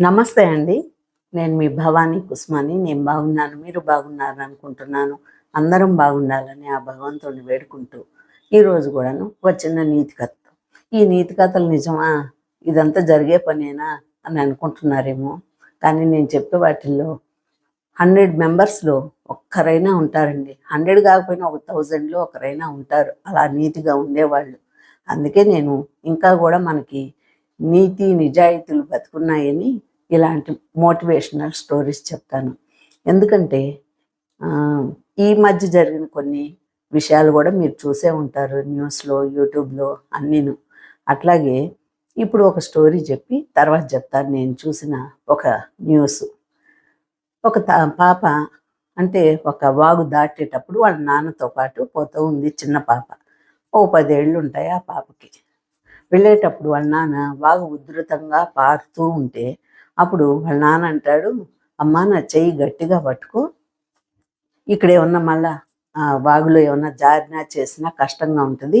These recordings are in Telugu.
నమస్తే అండి. నేను మీ భవానీ కుస్మాని. నేను బాగున్నాను. మీరు బాగున్నారు అనుకుంటున్నాను. అందరం బాగుండాలని ఆ భగవంతుడిని వేడుకుంటూ ఈరోజు కూడాను ఒక చిన్న నీతి కథ. ఈ నీతి కథలు నిజమా? ఇదంతా జరిగే పనేనా? అని అనుకుంటున్నారేమో. కానీ నేను చెప్పే వాటిల్లో హండ్రెడ్ మెంబర్స్లో ఒక్కరైనా ఉంటారండి. హండ్రెడ్ కాకపోయినా ఒక థౌజండ్లో ఒకరైనా ఉంటారు. అలా నీతిగా ఉండేవాళ్ళు. అందుకే నేను ఇంకా కూడా మనకి నీతి నిజాయితీలు బతుకున్నాయని ఇలాంటి మోటివేషనల్ స్టోరీస్ చెప్తాను. ఎందుకంటే ఈ మధ్య జరిగిన కొన్ని విషయాలు కూడా మీరు చూసే ఉంటారు న్యూస్లో యూట్యూబ్లో అన్నీను. అట్లాగే ఇప్పుడు ఒక స్టోరీ చెప్పి తర్వాత చెప్తాను నేను చూసిన ఒక న్యూస్. ఒక పాప అంటే ఒక వాగు దాటేటప్పుడు వాళ్ళ నాన్నతో పాటు పోతూ ఉంది చిన్న పాప. ఓ పదేళ్ళు ఉంటాయి ఆ పాపకి. వెళ్ళేటప్పుడు వాళ్ళ నాన్న బాగా ఉధృతంగా పారుతూ ఉంటే అప్పుడు వాళ్ళ నాన్న అంటాడు అమ్మ నా చెయ్యి గట్టిగా పట్టుకో. ఇక్కడ ఏమన్నా మళ్ళా వాగులో ఏమన్నా జారినా చేసినా కష్టంగా ఉంటుంది.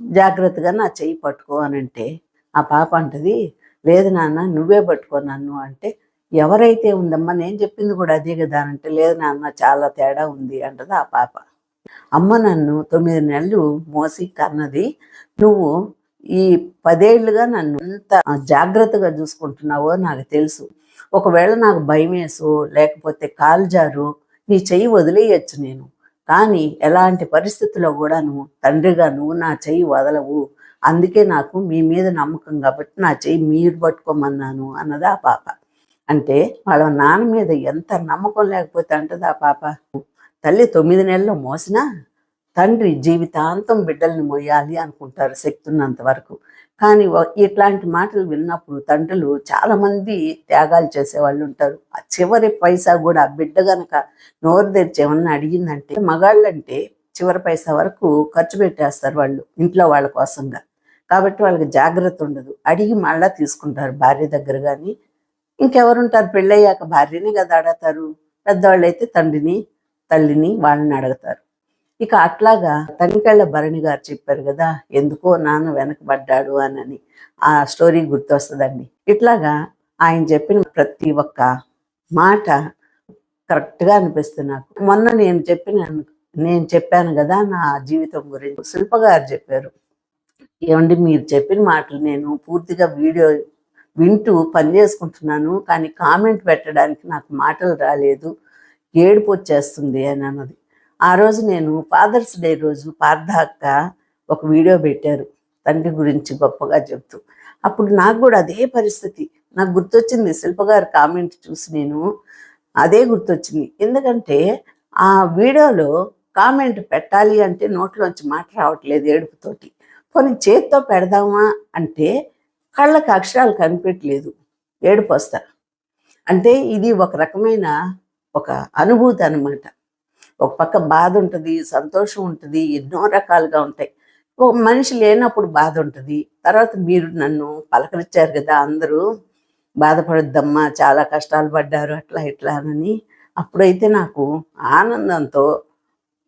జాగ్రత్తగా నా చెయ్యి పట్టుకో అని అంటే ఆ పాప అంటది లేదు నాన్న నువ్వే పట్టుకో నన్ను అంటే ఎవరైతే ఉందమ్మా నేను చెప్పింది కూడా అదే కదా అని అంటే లేదు నాన్న చాలా తేడా ఉంది అంటది ఆ పాప. అమ్మ నన్ను తొమ్మిది నెలలు మోసి కన్నది నువ్వు ఈ పదేళ్ళుగా నన్ను ఎంత జాగ్రత్తగా చూసుకుంటున్నావో నాకు తెలుసు. ఒకవేళ నాకు భయం వేసు లేకపోతే కాలుజారు నీ చెయ్యి వదిలేయచ్చు నేను. కానీ ఎలాంటి పరిస్థితుల్లో కూడా నువ్వు తండ్రిగా నువ్వు నా చెయ్యి వదలవు. అందుకే నాకు మీ మీద నమ్మకం కాబట్టి నా చెయ్యి మీరు పట్టుకోమన్నాను అన్నది ఆ పాప. అంటే వాళ్ళ నాన్న మీద ఎంత నమ్మకం లేకపోతే అంటది ఆ పాప. తల్లి తొమ్మిది నెలలు మోసినా తండ్రి జీవితాంతం బిడ్డల్ని మోయాలి అనుకుంటారు శక్తి ఉన్నంత వరకు. కానీ ఇట్లాంటి మాటలు విన్నప్పుడు తండ్రులు చాలా మంది త్యాగాలు చేసేవాళ్ళు ఉంటారు. ఆ చివరి పైసా కూడా ఆ బిడ్డ గనక నోరు తెరిచి ఏమన్నా అడిగిందంటే మగాళ్ళంటే చివరి పైసా వరకు ఖర్చు పెట్టేస్తారు వాళ్ళు ఇంట్లో వాళ్ళ కోసంగా. కాబట్టి వాళ్ళకి జాగ్రత్త ఉండదు. అడిగి మళ్ళా తీసుకుంటారు భార్య దగ్గర కానీ ఇంకెవరుంటారు? పెళ్ళయ్యాక భార్యని కదా అడగతారు పెద్దవాళ్ళు అయితే తండ్రిని తల్లిని వాళ్ళని అడుగుతారు. ఇక అట్లాగా తనికెళ్ళ భరణి గారు చెప్పారు కదా ఎందుకో నాన్న వెనకబడ్డాడు అని ఆ స్టోరీ గుర్తొస్తుందండి. ఇట్లాగా ఆయన చెప్పిన ప్రతి ఒక్క మాట కరెక్ట్గా అనిపిస్తుంది నాకు. మొన్న నేను చెప్పిన నేను చెప్పాను కదా నా జీవితం గురించి శిల్ప గారు చెప్పారు. ఏమండి మీరు చెప్పిన మాటలు నేను పూర్తిగా వీడియో వింటూ పని చేసుకుంటున్నాను కానీ కామెంట్ పెట్టడానికి నాకు మాటలు రాలేదు ఏడుపు వచ్చేస్తుంది అని అన్నది. ఆ రోజు నేను ఫాదర్స్ డే రోజు పార్థ అక్క ఒక వీడియో పెట్టారు తండ్రి గురించి గొప్పగా చెప్తూ. అప్పుడు నాకు కూడా అదే పరిస్థితి. నాకు గుర్తొచ్చింది శిల్పగారి కామెంట్ చూసి నేను అదే గుర్తొచ్చింది. ఎందుకంటే ఆ వీడియోలో కామెంట్ పెట్టాలి అంటే నోట్లోంచి మాట రావట్లేదు ఏడుపుతోటి. పోనీ చేత్తో పెడదామా అంటే కళ్ళకు అక్షరాలు కనిపెట్టలేదు ఏడుపు వస్తా అంటే ఇది ఒక రకమైన ఒక అనుభూతి అనమాట ఒక పక్క బాధ ఉంటుంది సంతోషం ఉంటుంది ఎన్నో రకాలుగా ఉంటాయి. ఒక మనిషి లేనప్పుడు బాధ ఉంటుంది తర్వాత మీరు నన్ను పలకరించారు కదా అందరూ బాధపడద్దమ్మా చాలా కష్టాలు పడ్డారు అట్లా ఇట్లా అని అప్పుడైతే నాకు ఆనందంతో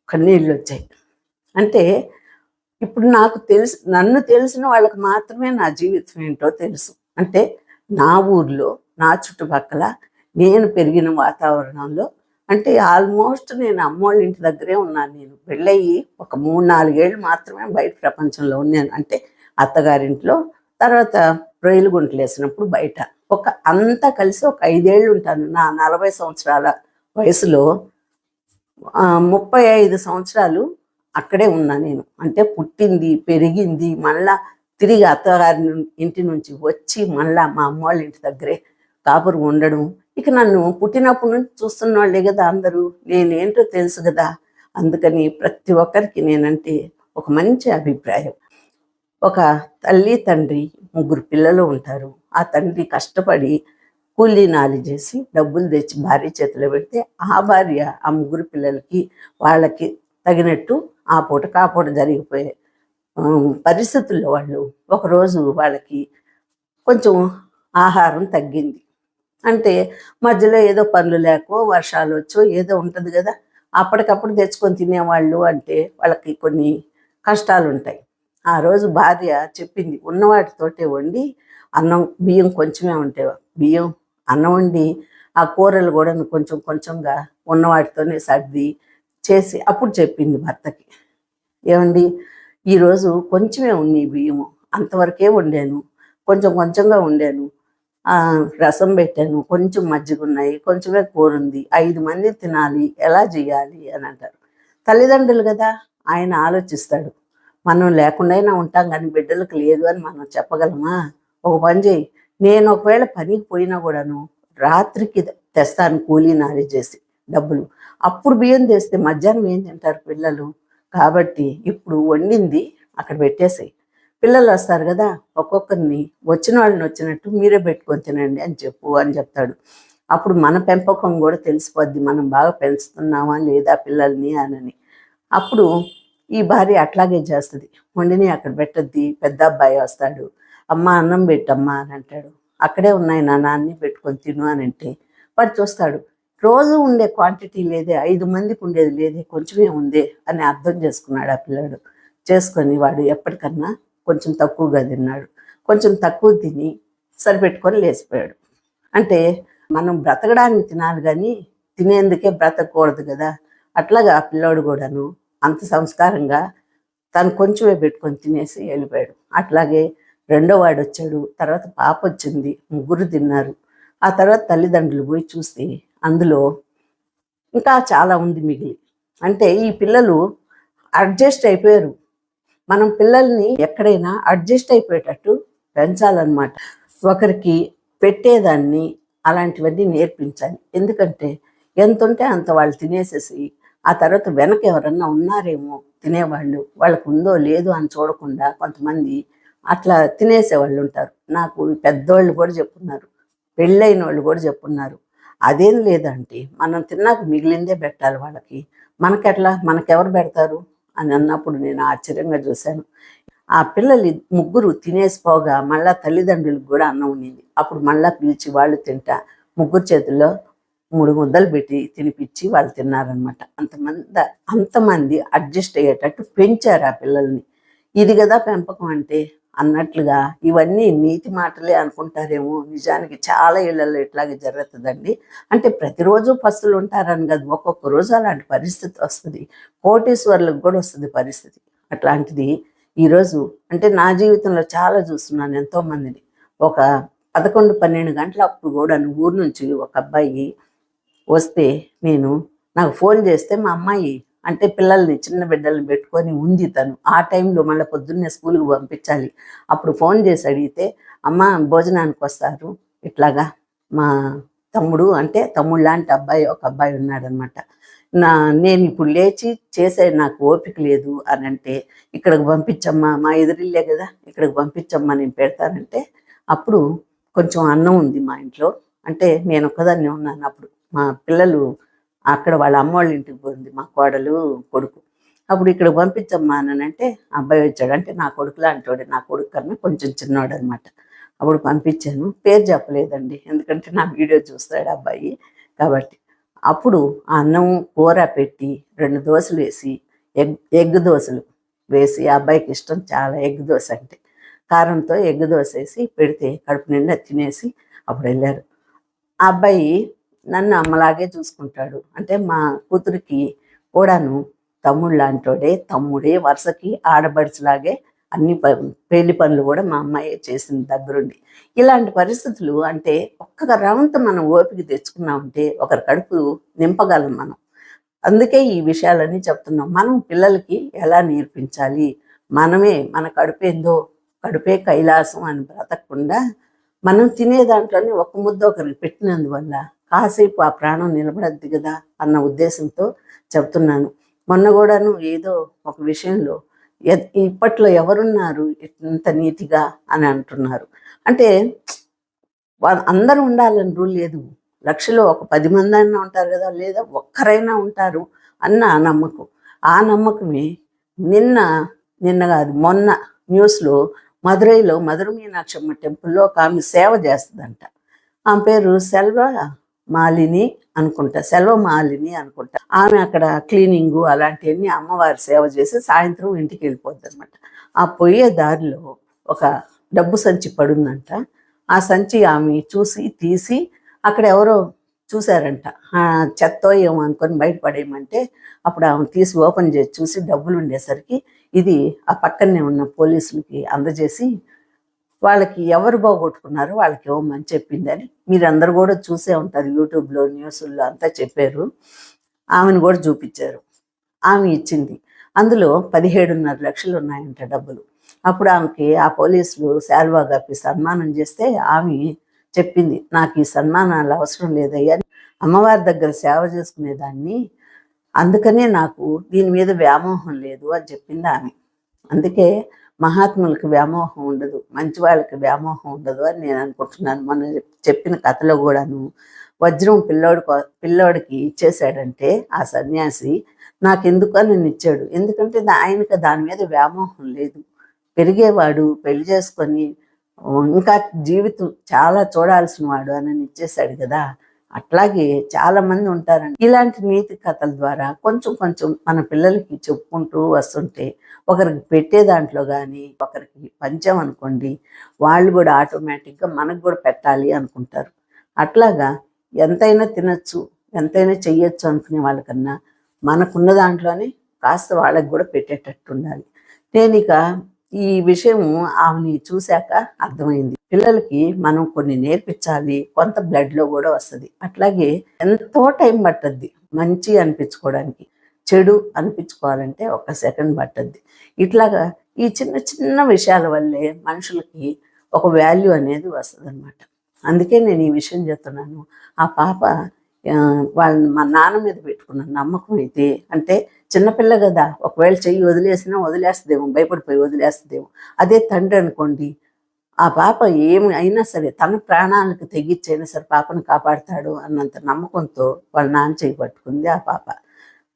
కన్నీళ్ళు వచ్చాయి అంటే ఇప్పుడు నాకు తెలుసు నన్ను తెలిసిన వాళ్ళకి మాత్రమే నా జీవితం ఏంటో తెలుసు. అంటే నా ఊర్లో నా చుట్టుపక్కల నేను పెరిగిన వాతావరణంలో అంటే ఆల్మోస్ట్ నేను అమ్మోళ్ళ ఇంటి దగ్గరే ఉన్నాను నేను. పెళ్ళయి ఒక మూడు నాలుగేళ్ళు మాత్రమే బయట ప్రపంచంలో ఉన్నాను. అంటే అత్తగారింట్లో తర్వాత రొయ్యలు గుంటలు వేసినప్పుడు బయట. ఒక అంతా కలిసి ఒక ఐదేళ్ళు ఉంటాను. నా నలభై సంవత్సరాల వయసులో ముప్పై ఐదు సంవత్సరాలు అక్కడే ఉన్నా నేను. అంటే పుట్టింది పెరిగింది మళ్ళా తిరిగి అత్తగారి ఇంటి నుంచి వచ్చి మళ్ళా మా అమ్మ వాళ్ళ ఇంటి దగ్గరే కాపురం ఉండడం. ఇక నన్ను పుట్టినప్పటి నుంచి చూస్తున్న వాళ్ళే కదా అందరూ. నేనేంటో తెలుసు కదా. అందుకని ప్రతి ఒక్కరికి నేనంటే ఒక మంచి అభిప్రాయం. ఒక తల్లి తండ్రి ముగ్గురు పిల్లలు ఉంటారు. ఆ తండ్రి కష్టపడి కూలీ నాలి చేసి డబ్బులు తెచ్చి భార్య చేతిలో పెడితే ఆ భార్య ఆ ముగ్గురు పిల్లలకి వాళ్ళకి తగినట్టు ఆ పూట కాపూట జరిగిపోయే పరిస్థితుల్లో వాళ్ళు. ఒకరోజు వాళ్ళకి కొంచెం ఆహారం తగ్గింది. అంటే మధ్యలో ఏదో పనులు లేకో వర్షాలు వచ్చో ఏదో ఉంటుంది కదా. అప్పటికప్పుడు తెచ్చుకొని తినేవాళ్ళు అంటే వాళ్ళకి కొన్ని కష్టాలు ఉంటాయి ఆ రోజు భార్య చెప్పింది ఉన్నవాటితోటే వండి అన్నం బియ్యం కొంచెమే ఉంటే బియ్యం అన్నం వండి ఆ కూరలు కూడా కొంచెం కొంచెంగా ఉన్నవాటితోనే సర్ది చేసి అప్పుడు చెప్పింది భర్తకి. ఏమండి ఈరోజు కొంచెమే ఉంది బియ్యము అంతవరకే వండాను కొంచెం కొంచెంగా వండాను రసం పెట్టాను. కొంచెం మజ్జిగ ఉన్నాయి కొంచెమే కూర ఉంది ఐదు మంది తినాలి ఎలా చేయాలి అని అంటారు. తల్లిదండ్రులు కదా ఆయన ఆలోచిస్తాడు. మనం లేకుండా ఉంటాం కానీ బిడ్డలకు లేదు అని మనం చెప్పగలమా? ఒక పని చేయి. నేను ఒకవేళ పనికి పోయినా కూడాను రాత్రికి తెస్తాను కూలీ నాలి చేసి డబ్బులు. అప్పుడు బియ్యం తెస్తే మధ్యాహ్నం ఏం తింటారు పిల్లలు? కాబట్టి ఇప్పుడు వండింది అక్కడ పెట్టేసాయి. పిల్లలు వస్తారు కదా ఒక్కొక్కరిని వచ్చిన వాళ్ళని వచ్చినట్టు మీరే పెట్టుకొని తినండి అని చెప్పు అని చెప్తాడు. అప్పుడు మన పెంపకం కూడా తెలిసిపోద్ది మనం బాగా పెంచుతున్నామా లేదా పిల్లల్ని అనని. అప్పుడు ఈ భార్య అట్లాగే చేస్తుంది. వండిని అక్కడ పెట్టద్ది పెద్ద అబ్బాయి వస్తాడు. అమ్మ అన్నం పెట్టమ్మా అని అంటాడు. అక్కడే ఉన్నాయి నాన్న అన్ని పెట్టుకొని తిను అని అంటే వాడు చూస్తాడు. రోజు ఉండే క్వాంటిటీ లేదే ఐదు మందికి ఉండేది లేదే కొంచెమే ఉందే అని అర్థం చేసుకున్నాడు ఆ పిల్లాడు. చేసుకొని వాడు ఎప్పటికన్నా కొంచెం తక్కువగా తిన్నాడు. కొంచెం తక్కువ తిని సరిపెట్టుకొని లేచిపోయాడు. అంటే మనం బ్రతకడానికి తినాలి కానీ తినేందుకే బ్రతకూడదు కదా. అట్లాగా ఆ పిల్లోడు కూడాను అంత సంస్కారంగా తను కొంచెమే పెట్టుకొని తినేసి వెళ్ళిపోయాడు. అట్లాగే రెండో వాడు వచ్చాడు. తర్వాత పాప వచ్చింది. ముగ్గురు తిన్నారు. ఆ తర్వాత తల్లిదండ్రులు పోయి చూస్తే అందులో ఇంకా చాలా ఉంది మిగిలి. అంటే ఈ పిల్లలు అడ్జస్ట్ అయిపోయారు. మనం పిల్లల్ని ఎక్కడైనా అడ్జస్ట్ అయిపోయేటట్టు పెంచాలన్నమాట. ఒకరికి పెట్టేదాన్ని అలాంటివన్నీ నేర్పించాలి. ఎందుకంటే ఎంత ఉంటే అంత వాళ్ళు తినేసేసి ఆ తర్వాత వెనక ఎవరన్నా ఉన్నారేమో తినేవాళ్ళు వాళ్ళకు ఉందో లేదో అని చూడకుండా కొంతమంది అట్లా తినేసేవాళ్ళు ఉంటారు. నాకు పెద్దవాళ్ళు కూడా చెప్పున్నారు పెళ్ళైన వాళ్ళు కూడా చెప్పున్నారు. అదేం లేదంటే మనం తిన్నాక మిగిలిందే పెట్టాలి వాళ్ళకి. మనకెట్లా? మనకెవరు పెడతారు? అని అన్నప్పుడు నేను ఆశ్చర్యంగా చూశాను. ఆ పిల్లలు ముగ్గురు తినేసిపోగా మళ్ళా తల్లిదండ్రులకు కూడా అన్నం ఉండింది అప్పుడు మళ్ళా పిలిచి వాళ్ళు తింటా ముగ్గురు చేతుల్లో మూడు ముద్దలు పెట్టి తినిపించి వాళ్ళు తిన్నారనమాట అంతమంది అంతమంది అడ్జస్ట్ అయ్యేటట్టు పెంచారు ఆ పిల్లల్ని. ఇది కదా పెంపకం అంటే. అన్నట్లుగా ఇవన్నీ నీతి మాటలే అనుకుంటారేమో. నిజానికి చాలా ఇళ్ళలో ఇట్లాగే జరుగుతుందండి. అంటే ప్రతిరోజు పస్తులు ఉంటారని కాదు ఒక్కొక్క రోజు అలాంటి పరిస్థితి వస్తుంది. కోటీశ్వర్లకు కూడా వస్తుంది పరిస్థితి అట్లాంటిది. ఈరోజు అంటే నా జీవితంలో చాలా చూస్తున్నాను ఎంతోమందిని. ఒక పదకొండు పన్నెండు గంటల అప్పుడు కూడా ఊరు నుంచి ఒక అబ్బాయి వస్తే నేను నాకు ఫోన్ చేస్తే మా అమ్మాయి అంటే పిల్లల్ని చిన్న బిడ్డల్ని పెట్టుకొని ఉంది తను. ఆ టైంలో మళ్ళీ పొద్దున్నే స్కూల్కి పంపించాలి. అప్పుడు ఫోన్ చేసి అడిగితే అమ్మ భోజనానికి వస్తారు. ఇట్లాగా మా తమ్ముడు అంటే తమ్ముడు లాంటి అబ్బాయి ఒక అబ్బాయి ఉన్నాడనమాట. నా నేను ఇప్పుడు లేచి చేసే నాకు ఓపిక లేదు అని అంటే ఇక్కడికి పంపించమ్మా మా ఎదురిల్లే కదా ఇక్కడికి పంపించమ్మా నేను పెడతానంటే అప్పుడు కొంచెం అన్నం ఉంది మా ఇంట్లో. అంటే నేను ఒక్కదాన్ని ఉన్నాను అప్పుడు. మా పిల్లలు అక్కడ వాళ్ళ అమ్మోళ్ళ ఇంటికి పోయింది మా కోడలు కొడుకు. అప్పుడు ఇక్కడ పంపించమ్మా అని అంటే అబ్బాయి వచ్చాడు. అంటే నా కొడుకులా అంటాడు నా కొడుకు కన్నా కొంచెం చిన్నవాడు అనమాట అప్పుడు పంపించాను. పేరు చెప్పలేదండి ఎందుకంటే నా వీడియో చూస్తాడు అబ్బాయి కాబట్టి. అప్పుడు ఆ అన్నం కూర పెట్టి రెండు దోశలు వేసి ఎగ్ ఎగ్ దోశలు వేసి ఆ అబ్బాయికి ఇష్టం చాలా ఎగ్ దోశ అంటే. కారంతో ఎగ్ దోశ వేసి పెడితే కడుపు నిండా తినేసి అప్పుడు వెళ్ళారు. ఆ అబ్బాయి నన్ను అమ్మలాగే చూసుకుంటాడు. అంటే మా కూతురికి కూడాను తమ్ముడు లాంటోడే తమ్ముడే వరుసకి ఆడబడిచిలాగే అన్ని ప పెళ్ళి పనులు కూడా మా అమ్మాయి చేసింది దగ్గరుండి. ఇలాంటి పరిస్థితులు అంటే ఒక్క రవంత మనం ఓపిక తెచ్చుకున్నామంటే ఒకరి కడుపు నింపగలం మనం. అందుకే ఈ విషయాలన్నీ చెప్తున్నాం. మనం పిల్లలకి ఎలా నేర్పించాలి? మనమే మన కడుపు ఏందో కడుపే కైలాసం అని బ్రతకకుండా మనం తినే దాంట్లోనే ఒక ముద్ద ఒకరికి పెట్టినందువల్ల కాసేపు ఆ ప్రాణం నిలబడద్ది కదా అన్న ఉద్దేశంతో చెప్తున్నాను. మొన్న కూడాను ఏదో ఒక విషయంలో ఇప్పట్లో ఎవరున్నారు ఇంత నీతిగా అని అంటున్నారు. అంటే అందరూ ఉండాలని రూల్ లేదు. లక్షలో ఒక పది మంది అయినా ఉంటారు కదా లేదా ఒక్కరైనా ఉంటారు అన్న ఆ నమ్మకం. ఆ నమ్మకమే నిన్న నిన్న కాదు మొన్న న్యూస్లో మధురైలో మధుర మీనాక్షమ్మ టెంపుల్లో ఒక ఆమె సేవ చేస్తుందంట. ఆమె పేరు సెల్వ మాలిని అనుకుంటా సెల్వ మాలిని అనుకుంటా. ఆమె అక్కడ క్లీనింగ్ అలాంటివన్నీ అమ్మవారి సేవ చేసి సాయంత్రం ఇంటికి వెళ్ళిపోద్ది అనమాట ఆ పోయే దారిలో ఒక డబ్బు సంచి పడుందంట. ఆ సంచి ఆమె చూసి తీసి అక్కడ ఎవరో చూశారంట. ఆ, చెత్తో ఏమో అనుకొని బయటపడేయమంటే అప్పుడు ఆమె తీసి ఓపెన్ చేసి చూసి డబ్బులు ఉండేసరికి ఇది ఆ పక్కనే ఉన్న పోలీసులకి అందజేసి వాళ్ళకి ఎవరు బాగొట్టుకున్నారో వాళ్ళకి ఇవ్వమని చెప్పిందని మీరందరూ కూడా చూసే ఉంటారు. యూట్యూబ్లో న్యూస్లో అంతా చెప్పారు. ఆమెను కూడా చూపించారు. ఆమె ఇచ్చింది. అందులో పదిహేడున్నర లక్షలు ఉన్నాయంట డబ్బులు. అప్పుడు ఆమెకి ఆ పోలీసులు శాల్వా గారికి సన్మానం చేస్తే ఆమె చెప్పింది నాకు ఈ సన్మానాలు అవసరం లేదయ్యా. అమ్మవారి దగ్గర సేవ చేసుకునేదాన్ని. అందుకనే నాకు దీని మీద వ్యామోహం లేదు అని చెప్పింది ఆమె. అందుకే మహాత్ములకు వ్యామోహం ఉండదు మంచి వాళ్ళకి వ్యామోహం ఉండదు అని నేను అనుకుంటున్నాను. మొన్న చెప్పిన కథలో కూడాను వజ్రం పిల్లోడి పిల్లోడికి ఇచ్చేసాడంటే ఆ సన్యాసి నాకెందుకు అని నేను ఇచ్చాడు. ఎందుకంటే ఆయనకు ఆయనకి దాని మీద వ్యామోహం లేదు. పెరిగేవాడు పెళ్ళి చేసుకొని ఇంకా జీవితం చాలా చూడాల్సిన వాడు అని ఇచ్చేశాడు కదా. అట్లాగే చాలా మంది ఉంటారండి. ఇలాంటి నీతి కథల ద్వారా కొంచెం కొంచెం మన పిల్లలకి చెప్పుకుంటూ వస్తుంటే ఒకరికి పెట్టే దాంట్లో కానీ ఒకరికి పంచామనుకోండి వాళ్ళు కూడా ఆటోమేటిక్గా మనకు కూడా పెట్టాలి అనుకుంటారు. అట్లాగా ఎంతైనా తినచ్చు ఎంతైనా చెయ్యొచ్చు అనుకునే వాళ్ళకన్నా మనకున్న దాంట్లోనే కాస్త వాళ్ళకి కూడా పెట్టేటట్టు ఉండాలి. నేను ఇక ఈ విషయం ఆమెని చూశాక అర్థమైంది. పిల్లలకి మనం కొన్ని నేర్పించాలి కొంత బ్లడ్లో కూడా వస్తుంది. అట్లాగే ఎంతో టైం పట్టద్ది మంచి అనిపించుకోవడానికి చెడు అనిపించుకోవాలంటే ఒక సెకండ్ పట్టద్ది. ఇట్లాగా ఈ చిన్న చిన్న విషయాల వల్లే మనుషులకి ఒక వాల్యూ అనేది వస్తుంది అందుకే నేను ఈ విషయం చెప్తున్నాను. ఆ పాప వాళ్ళని మా నాన్న మీద పెట్టుకున్న నమ్మకం అయితే అంటే చిన్నపిల్ల కదా ఒకవేళ చెయ్యి వదిలేసినా వదిలేస్తుందేమో భయపడిపోయి వదిలేస్తుందేమో. అదే తండ్రి అనుకోండి ఆ పాప ఏమి అయినా సరే తన ప్రాణాలకు తెగించైనా సరే పాపను కాపాడుతాడు అన్నంత నమ్మకంతో వాళ్ళ నాన్న చేయి పట్టుకుంది ఆ పాప.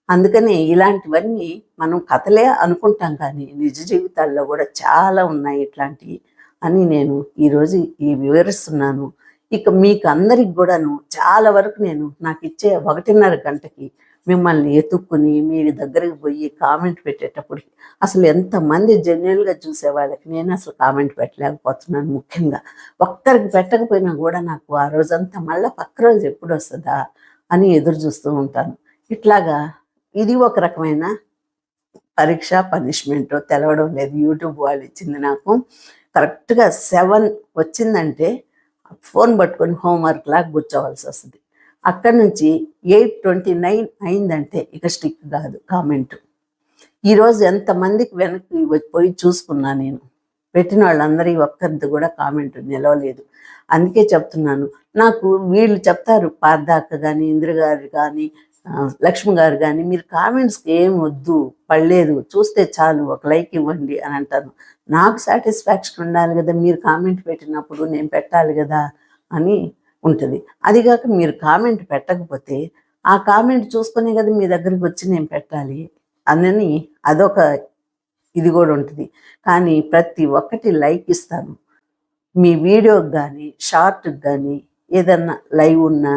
అందుకని ఇలాంటివన్నీ మనం కథలే అనుకుంటాం కానీ నిజ జీవితాల్లో కూడా చాలా ఉన్నాయి ఇట్లాంటివి అని నేను ఈరోజు ఈ వివరిస్తున్నాను. ఇక మీకు అందరికి కూడాను చాలా వరకు నేను నాకు ఇచ్చే ఒకటిన్నర గంటకి మిమ్మల్ని ఎత్తుక్కుని మీ దగ్గరికి పోయి కామెంట్ పెట్టేటప్పటికి అసలు ఎంతమంది జెన్యున్గా చూసే వాళ్ళకి నేను అసలు కామెంట్ పెట్టలేకపోతున్నాను ముఖ్యంగా. ఒక్కరికి పెట్టకపోయినా కూడా నాకు ఆ రోజంతా మళ్ళీ పక్క రోజు ఎప్పుడు వస్తుందా అని ఎదురు చూస్తూ ఉంటాను. ఇట్లాగా ఇది ఒక రకమైన పరీక్ష పనిష్మెంట్ తెలవడం లేదు. యూట్యూబ్ వాళ్ళు ఇచ్చింది నాకు. కరెక్ట్గా సెవెన్ వచ్చిందంటే ఫోన్ పట్టుకొని హోంవర్క్ లాగా కూర్చోవలసి వస్తుంది. అక్కడి నుంచి ఎయిట్ ట్వంటీ నైన్ అయిందంటే ఇక స్టిక్ కాదు కామెంట్. ఈరోజు ఎంతమందికి వెనక్కి పోయి చూసుకున్నా నేను. పెట్టిన వాళ్ళందరి ఒక్కరిది కూడా కామెంట్ నిలవలేదు. అందుకే చెప్తున్నాను. నాకు వీళ్ళు చెప్తారు పార్దాక కానీ ఇందిర గారు కానీ లక్ష్మి గారు కానీ మీరు కామెంట్స్కి ఏం వద్దు పడలేదు చూస్తే చాలు ఒక లైక్ ఇవ్వండి అని అంటాను నాకు సాటిస్ఫాక్షన్ ఉండాలి కదా మీరు కామెంట్ పెట్టినప్పుడు నేను పెట్టాలి కదా అని ఉంటుంది. అదిగాక మీరు కామెంట్ పెట్టకపోతే ఆ కామెంట్ చూసుకునే కదా మీ దగ్గరికి వచ్చి నేను పెట్టాలి అని అదొక ఇది కూడా ఉంటుంది. కానీ ప్రతి ఒక్కటి లైక్ ఇస్తాను. మీ వీడియోకి కానీ షార్ట్కి కానీ ఏదన్నా లైవ్ ఉన్నా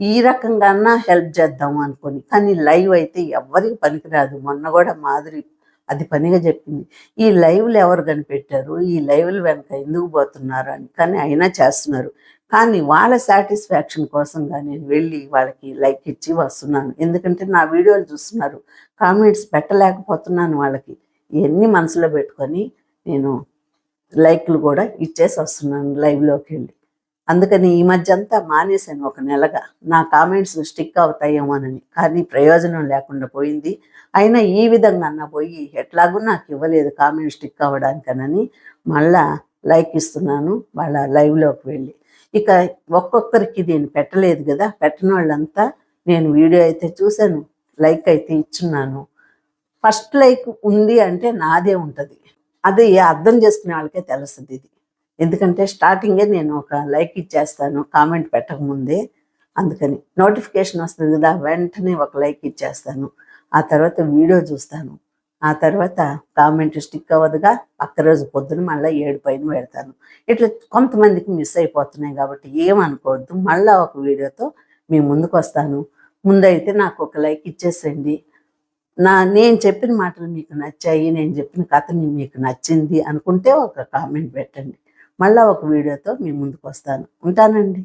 ఈ రకంగా హెల్ప్ చేద్దాం అనుకొని. కానీ లైవ్ అయితే ఎవరికి పనికిరాదు. మొన్న కూడా మాధురి అది పనిగా చెప్పింది. ఈ లైవ్లు ఎవరు కనిపెట్టారు? ఈ లైవ్లు వెనక ఎందుకు పోతున్నారు అని. కానీ అయినా చేస్తున్నారు. కానీ వాళ్ళ సాటిస్ఫాక్షన్ కోసంగా నేను వెళ్ళి వాళ్ళకి లైక్ ఇచ్చి వస్తున్నాను. ఎందుకంటే నా వీడియోలు చూస్తున్నారు. కామెంట్స్ పెట్టలేకపోతున్నాను వాళ్ళకి. ఇవన్నీ మనసులో పెట్టుకొని నేను లైక్లు కూడా ఇచ్చేసి వస్తున్నాను లైవ్లోకి వెళ్ళి. అందుకని ఈ మధ్య అంతా మానేశాను ఒక నెలగా. నా కామెంట్స్ స్టిక్ అవుతాయేమోనని కానీ ప్రయోజనం లేకుండా పోయింది. అయినా ఈ విధంగా అన్న పోయి ఎట్లాగూ నాకు ఇవ్వలేదు కామెంట్ స్టిక్ అవ్వడానికనని మళ్ళా లైక్ ఇస్తున్నాను వాళ్ళ లైవ్లోకి వెళ్ళి. ఇక ఒక్కొక్కరికి నేను పెట్టలేదు కదా. పెట్టని వాళ్ళంతా నేను వీడియో అయితే చూశాను లైక్ అయితే ఇచ్చున్నాను. ఫస్ట్ లైక్ ఉంది అంటే నాదే ఉంటుంది. అది అర్థం చేసుకునే వాళ్ళకే తెలుస్తుంది ఇది. ఎందుకంటే స్టార్టింగే నేను ఒక లైక్ ఇచ్చేస్తాను కామెంట్ పెట్టకముందే. అందుకని నోటిఫికేషన్ వస్తుంది కదా వెంటనే ఒక లైక్ ఇచ్చేస్తాను. ఆ తర్వాత వీడియో చూస్తాను. ఆ తర్వాత కామెంట్ స్టిక్ అవ్వదుగా పక్క రోజు పొద్దున మళ్ళీ ఏడు పైన పెడతాను. ఇట్లా కొంతమందికి మిస్ అయిపోతున్నాయి కాబట్టి ఏమనుకోవద్దు మళ్ళీ ఒక వీడియోతో మీ ముందుకు వస్తాను. ముందైతే నాకు ఒక లైక్ ఇచ్చేసేయండి నా నేను చెప్పిన మాటలు మీకు నచ్చాయి నేను చెప్పిన కథని మీకు నచ్చింది అనుకుంటే ఒక కామెంట్ పెట్టండి. మళ్ళీ ఒక వీడియోతో మీ ముందుకు వస్తాను ఉంటానండి.